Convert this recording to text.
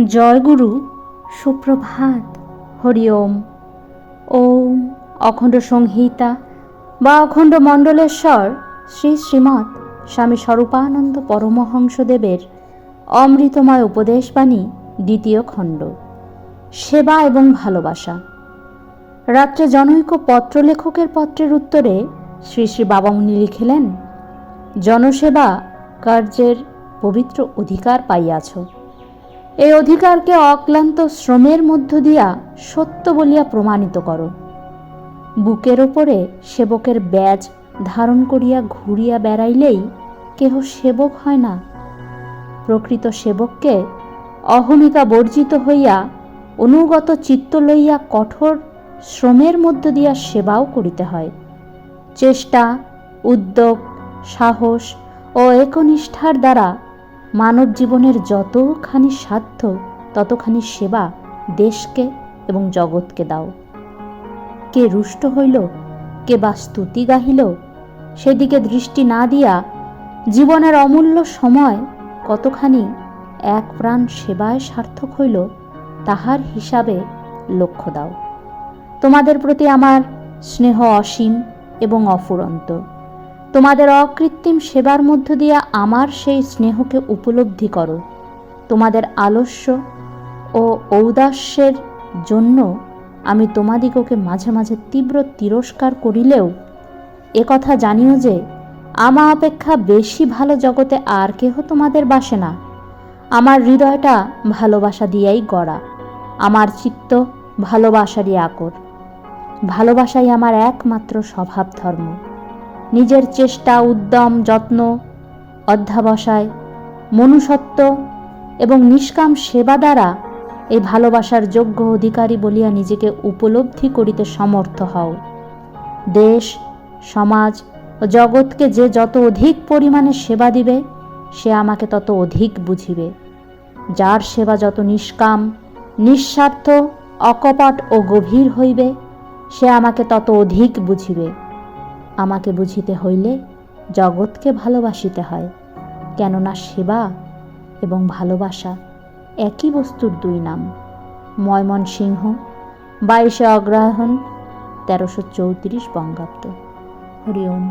জয়গুরু, সুপ্রভাত, হরি ওম। ওম অখণ্ড সংহিতা বা অখণ্ড মণ্ডলেশ্বর শ্রী শ্রীমৎ স্বামী স্বরূপানন্দ পরমহংসদেবের অমৃতময় উপদেশবাণী দ্বিতীয় খণ্ড। সেবা এবং ভালোবাসা। রাত্রে জনৈক পত্রলেখকের পত্রের উত্তরে শ্রী শ্রী বাবামুনি লিখিলেন, জনসেবা কার্যের পবিত্র অধিকার পাইয়াছ। এই অধিকারকে অক্লান্ত শ্রমের মধ্য দিয়া সত্য বলিয়া প্রমাণিত করো। বুকের ওপরে সেবকের ব্যাজ ধারণ করিয়া ঘুরিয়া বেড়াইলেই কেহ সেবক হয় না। প্রকৃত সেবককে অহমিকা বর্জিত হইয়া অনুগত চিত্ত লইয়া কঠোর শ্রমের মধ্য দিয়া সেবাও করিতে হয়। চেষ্টা, উদ্যোগ, সাহস ও একনিষ্ঠার দ্বারা মানব জীবনের যতখানি সাধ্য, ততখানি সেবা দেশকে এবং জগৎকে দাও। কে রুষ্ট হইল, কে বা স্তুতি গাহিল, সেদিকে দৃষ্টি না দিয়া জীবনের অমূল্য সময় কতখানি এক প্রাণ সেবায় সার্থক হইল, তাহার হিসাবে লক্ষ্য দাও। তোমাদের প্রতি আমার স্নেহ অসীম এবং অফুরন্ত। তোমাদের অকৃত্রিম সেবার মধ্য দিয়া আমার সেই স্নেহকে উপলব্ধি করো। তোমাদের আলস্য ও ঔদাস্যের জন্য আমি তোমাদিগকে মাঝে মাঝে তীব্র তিরস্কার করিলেও একথা জানিও যে, আমা অপেক্ষা বেশি ভালো জগতে আর কেহ তোমাদের বাসে না। আমার হৃদয়টা ভালোবাসা দিয়াই গড়া, আমার চিত্ত ভালোবাসারই আকর। ভালোবাসাই আমার একমাত্র স্বভাব ধর্ম নিজের চেষ্টা, উদ্যম, যত্ন, অধ্যাবসায়, মনুষ্যত্ব এবং নিষ্কাম সেবা দ্বারা এই ভালোবাসার যোগ্য অধিকারী বলিয়া নিজেকে উপলব্ধি করিতে সমর্থ হও। দেশ, সমাজ ও জগৎকে যে যত অধিক পরিমাণে সেবা দিবে, সে আমাকে তত অধিক বুঝিবে। যার সেবা যত নিষ্কাম, নিঃস্বার্থ, অকপট ও গভীর হইবে, সে আমাকে তত অধিক বুঝিবে। আমাকে বুঝিতে হইলে জগৎকে ভালোবাসিতে হয়, কেননা সেবা এবং ভালোবাসা একই বস্তুর দুই নাম। ময়মন সিংহ বাইশে অগ্রহণ তেরোশো চৌত্রিশ বঙ্গাব্দ। হরি ওম।